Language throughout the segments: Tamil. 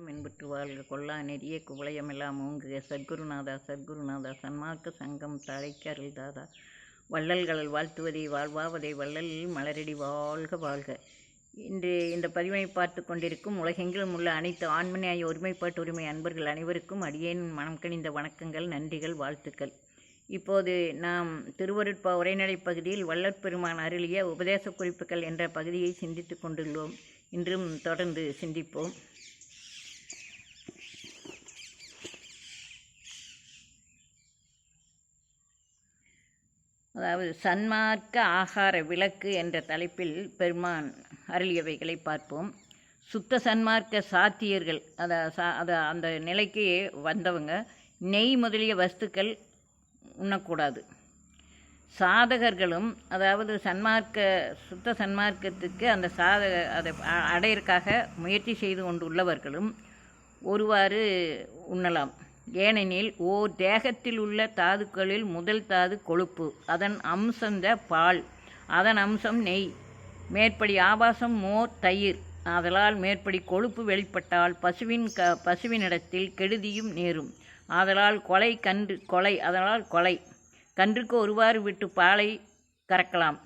மென்புற்று வாழ்க. கொல்லா நெறிய குவளையமெல்லாம் ஓங்குக. சத்குருநாதா சத்குருநாதா சன்மார்க்க சங்கம் தழைக்க அருள்தாதா வள்ளல்கள் வாழ்த்துவதை வாழ்வாவதை வள்ளல் மலரடி வாழ்க வாழ்க. இன்று இந்த பதிவை பார்த்து கொண்டிருக்கும் உலகெங்கிலும் உள்ள அனைத்து ஆண்மனையாய ஒருமைப்பாட்டு உரிமை அன்பர்கள் அனைவருக்கும் அடியேன் மனம் கணிந்த வணக்கங்கள் நன்றிகள் வாழ்த்துக்கள். இப்போது நாம் திருவருட்பா உரைநடை பகுதியில் வள்ளற்பெருமான் அருளிய உபதேச குறிப்புகள் என்ற பகுதியை சிந்தித்து கொண்டுள்ளோம். இன்றும் தொடர்ந்து சிந்திப்போம். அதாவது சன்மார்க்க ஆகார விளக்கு என்ற தலைப்பில் பெருமான் அருளியவைகளை பார்ப்போம். சுத்த சன்மார்க்க சாத்தியர்கள் அதை சா அதை அந்த நிலைக்கு வந்தவங்க நெய் முதலிய வஸ்துக்கள் உண்ணக்கூடாது. சாதகர்களும் அதாவது சன்மார்க்க சுத்த சன்மார்க்கத்துக்கு அந்த சாதக அதை அ- முயற்சி செய்து கொண்டுள்ளவர்களும் ஒருவாறு உண்ணலாம். ஏனெனில் ஓர் தேகத்தில் உள்ள தாதுக்களில் முதல் தாது கொழுப்பு அதன் அம்சந்த பால் அதன் அம்சம் நெய். மேற்படி ஆபாசம் மோர் தயிர் ஆதலால் மேற்படி கொழுப்பு வெளிப்பட்டால் பசுவின் க பசுவினிடத்தில் கெடுதியும் நேரும். ஆதலால் கொலை கன்று கொலை அதனால் கொலை. கன்றுக்கு ஒருவாறு விட்டு பாலை கறக்கலாம்.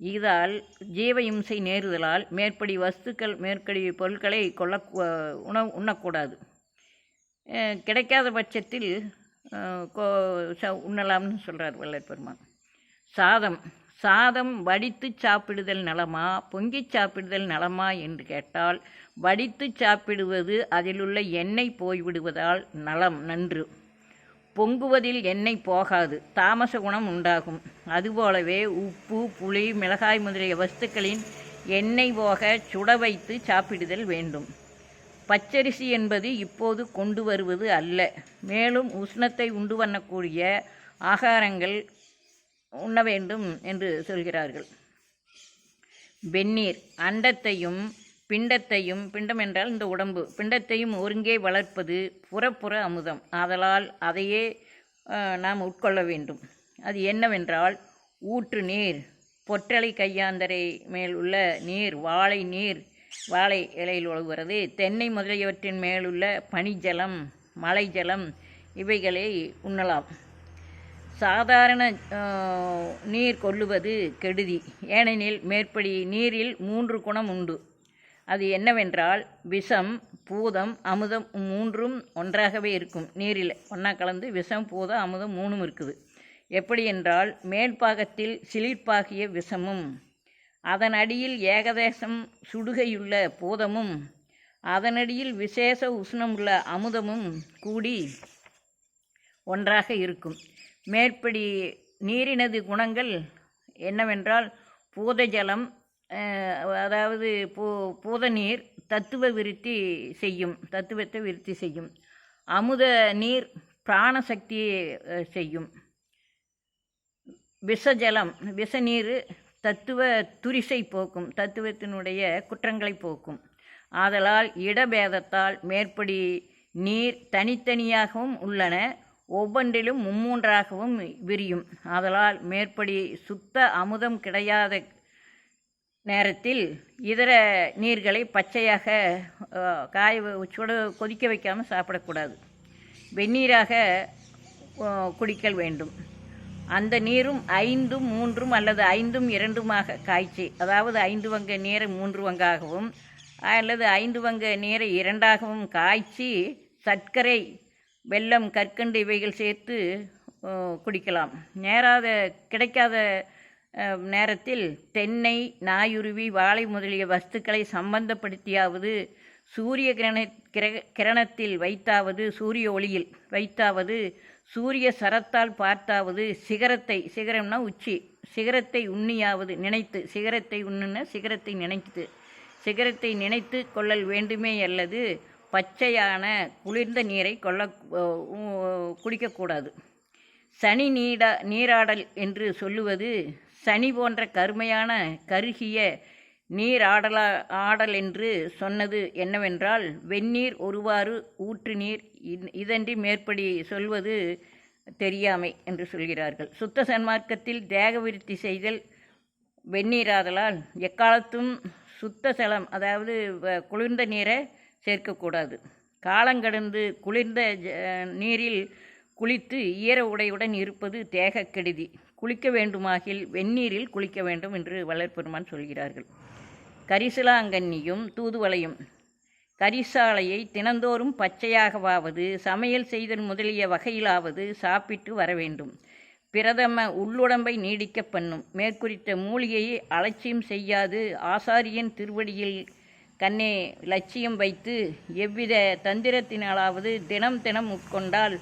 இதால் ஜீவ இம்சை நேருதலால் மேற்படி வஸ்துக்கள் மேற்படி பொருட்களை கொள்ள உணவு உண்ணக்கூடாது. கிடைக்காத பட்சத்தில் கோ- ச- உண்ணலாம்னு சொல்கிறார் வள்ளல் பெருமான் சாதம் சாதம் வடித்து சாப்பிடுதல் நலமா பொங்கி சாப்பிடுதல் நலமா என்று கேட்டால் வடித்து சாப்பிடுவது அதிலுள்ள எண்ணெய் போய்விடுவதால் நலம் நன்று. பொங்குவதில் எண்ணெய் போகாது தாமச குணம் உண்டாகும். அதுபோலவே உப்பு புளி மிளகாய் முதலிய வஸ்துக்களின் எண்ணெய் போக சுட வைத்து சாப்பிடுதல் வேண்டும். பச்சரிசி என்பது இப்போது கொண்டு வருவது அல்ல. மேலும் உஷ்ணத்தை உண்டு பண்ணக்கூடிய ஆகாரங்கள் உண்ண வேண்டும் என்று சொல்கிறார்கள். வெந்நீர் அண்டத்தையும் பிண்டத்தையும் பிண்டம் என்றால் இந்த உடம்பு பிண்டத்தையும் ஒருங்கே வளர்ப்பது புறப்புற அமுதம். ஆதலால் அதையே நாம் உட்கொள்ள வேண்டும். அது என்னவென்றால் ஊற்று நீர் பொற்றலை கையாந்தரை மேல் உள்ள நீர் வாழை நீர் வாழை இலையில் ஒழுகிறது தென்னை முதலியவற்றின் மேலுள்ள பனிஜலம் மலை ஜலம் இவைகளை உண்ணலாம். சாதாரண நீர் கொள்ளுவது கெடுதி. ஏனெனில் மேற்படி நீரில் மூன்று குணம் உண்டு. அது என்னவென்றால் விஷம் பூதம் அமுதம் மூன்றும் ஒன்றாகவே இருக்கும். நீரில் ஒன்றா கலந்து விஷம் பூதம் அமுதம் மூணும் இருக்குது. எப்படி என்றால் மேல்பாகத்தில் சிலிர்ப்பாகிய விஷமும் அதன் அடியில் ஏகதேசம் சுடுகையுள்ள பூதமும் அதனடியில் விசேஷ உஷ்ணமுள்ள அமுதமும் கூடி ஒன்றாக இருக்கும். மேற்படி நீரினது குணங்கள் என்னவென்றால் பூதஜலம் அதாவது பூ பூத நீர் தத்துவ விருத்தி செய்யும் தத்துவத்தை விருத்தி செய்யும். அமுத நீர் பிராணசக்தியை செய்யும். விஷஜலம் விஷநீர் தத்துவ துரிசை போக்கும் தத்துவத்தினுடைய குற்றங்களை போக்கும். ஆதலால் இடபேதத்தால் மேற்படி நீர் தனித்தனியாகவும் உள்ளன ஒவ்வொன்றிலும் மும்மூன்றாகவும் விரியும். ஆதலால் மேற்படி சுத்த அமுதம் கிடையாத நேரத்தில் இதர நீர்களை பச்சையாக காய சுட கொதிக்க வைக்காமல் சாப்பிடக்கூடாது. வெந்நீராக குடிக்கல் வேண்டும். அந்த நீரும் ஐந்தும் மூன்றும் அல்லது ஐந்தும் இரண்டுமாக காய்ச்சி அதாவது ஐந்து வங்க நீரை மூன்று வங்காகவும் அல்லது ஐந்து வங்க நீரை இரண்டாகவும் காய்ச்சி சர்க்கரை வெல்லம் கற்கண்டு இவைகள் சேர்த்து குடிக்கலாம். நேராத கிடைக்காத நேரத்தில் தென்னை நாயுருவி வாழை முதலிய வஸ்துக்களை சம்பந்தப்படுத்தியாவது சூரிய கிரண கிர- கிரணத்தில் வைத்தாவது சூரிய ஒளியில் வைத்தாவது சூரிய சரத்தால் பார்த்தாவது சிகரத்தை சிகரம்னா உச்சி சிகரத்தை உண்ணியாவது நினைத்து சிகரத்தை உண்ணுன்னா சிகரத்தை நினைத்து சிகரத்தை நினைத்து கொள்ளல் வேண்டுமே அல்லது பச்சையான குளிர்ந்த நீரை கொள்ள குடிக்கக்கூடாது. சனி நீடா நீராடல் என்று சொல்லுவது சனி போன்ற கருமையான கருகிய நீர் ஆடலா ஆடல் என்று சொன்னது என்னவென்றால் வெந்நீர் ஒருவாறு ஊற்று நீர் இத்- இதன்றி மேற்படி சொல்வது தெரியாமை என்று சொல்கிறார்கள். சுத்த சன்மார்க்கத்தில் தேக விருத்தி செய்தல் வெந்நீராதலால் எக்காலத்தும் சுத்த சலம் அதாவது வ- குளிர்ந்த நீரை சேர்க்கக்கூடாது. காலங்கடந்து குளிர்ந்த ஜ- நீரில் குளித்து ஈர உடையுடன் இருப்பது தேகக் கெடுதி. குளிக்க வேண்டுமாகில் வெந்நீரில் குளிக்க வேண்டும் என்று வளர்ப்பெருமான் சொல்கிறார்கள். கரிசலாங்கண்ணியும் தூதுவளையும். கரிசாலையை தினந்தோறும் பச்சையாகவாவது சமையல் செய்தல் முதலிய வகையிலாவது சாப்பிட்டு வர வேண்டும். பிரதம உள்ளுடம்பை நீடிக்க பண்ணும். மேற்குறித்த மூலிகையை அலட்சியம் செய்யாது. ஆசாரியன் திருவடியில் கண்ணே லட்சியம் வைத்து எவ்வித தந்திரத்தினாலாவது தினம் தினம் உட்கொண்டால்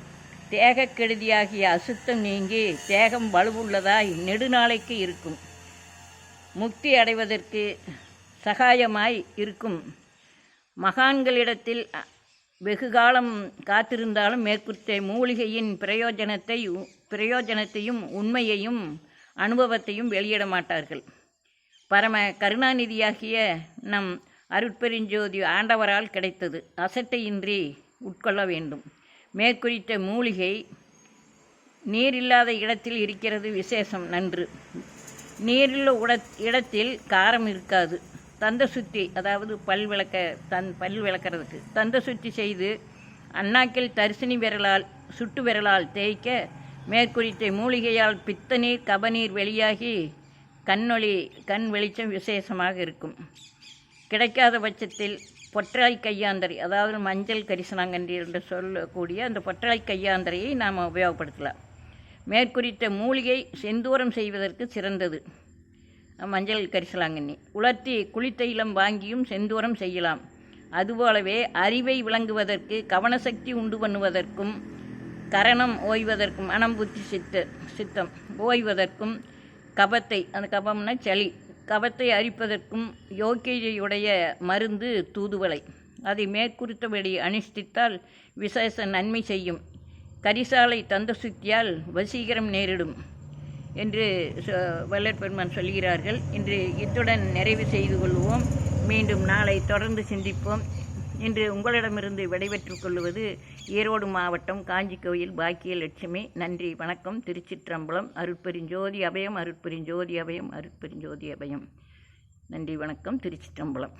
தேகக் கெடுதியாகிய அசுத்தம் நீங்கி தேகம் வலுவுள்ளதாய் நெடுநாளைக்கு இருக்கும். முக்தி அடைவதற்கு சகாயமாய் இருக்கும். மகான்களிடத்தில் வெகுகாலம் வெகு காலம் காத்திருந்தாலும் மேற்குறித்த மூலிகையின் பிரயோஜனத்தை பிரயோஜனத்தையும் உண்மையையும் அனுபவத்தையும் வெளியிட மாட்டார்கள். பரம கருணாநிதியாகிய நம் அருட்பெருஞ்சோதி ஆண்டவரால் கிடைத்தது. அசட்டையின்றி உட்கொள்ள வேண்டும். மேற்குறித்த மூலிகை நீர் இல்லாத இடத்தில் இருக்கிறது விசேஷம். நன்று. நீரில் உட இடத்தில் காரம் இருக்காது. தந்த சுத்தி அதாவது பல் விளக்க தன் பல் விளக்கிறதுக்கு தந்த சுத்தி செய்து அண்ணாக்கில் தரிசனி விரலால் சுட்டு விரலால் தேய்க்க மேற்குறித்த மூலிகையால் பித்த நீர் கபநீர் வெளியாகி கண்ணொளி கண் வெளிச்சம் விசேஷமாக இருக்கும். கிடைக்காத பட்சத்தில் பொற்றாய் கையாந்தரை அதாவது மஞ்சள் கரிசனாங்கன்றி என்று சொல்லக்கூடிய அந்த பொற்றாய் கையாந்தரையை நாம் உபயோகப்படுத்தலாம். மேற்குறித்த மூலிகை செந்தூரம் செய்வதற்கு சிறந்தது. மஞ்சள் கரிசலாங்கண்ணி உலர்த்தி குளித்தைலம் வாங்கியும் செந்தூரம் செய்யலாம். அதுபோலவே அறிவை விளங்குவதற்கு கவனசக்தி உண்டு பண்ணுவதற்கும் கரணம் ஓய்வதற்கும் மனம் புத்தி சித்த சித்தம் ஓய்வதற்கும் கபத்தை அந்த கபம்னா சளி. கபத்தை அரிப்பதற்கும் யோக்கியையுடைய மருந்து தூதுவளை. அதை மேற்குறித்தபடி அனுஷ்டித்தால் விசேஷ நன்மை செய்யும். கரிசாலை தந்த சுத்தியால் வசீகரம் நேரிடும். என்று சொ- பெருமான் சொல்கிறார்கள் இன்று இத்துடன் நிறைவு செய்து கொள்வோம். மீண்டும் நாளை தொடர்ந்து சிந்திப்போம். இன்று உங்களிடமிருந்து விடைபெற்றுக் கொள்வது ஈரோடு மாவட்டம் காஞ்சி கோயில் பாக்கிய லட்சுமி நன்றி வணக்கம். திருச்சிற்றம்பலம் அருட்பெருஞ்சோதி அபயம் அருட்பெருஞ்சோதி அபயம் அருட்பெருஞ்சோதி அபயம். நன்றி வணக்கம். திருச்சிற்றம்பலம்.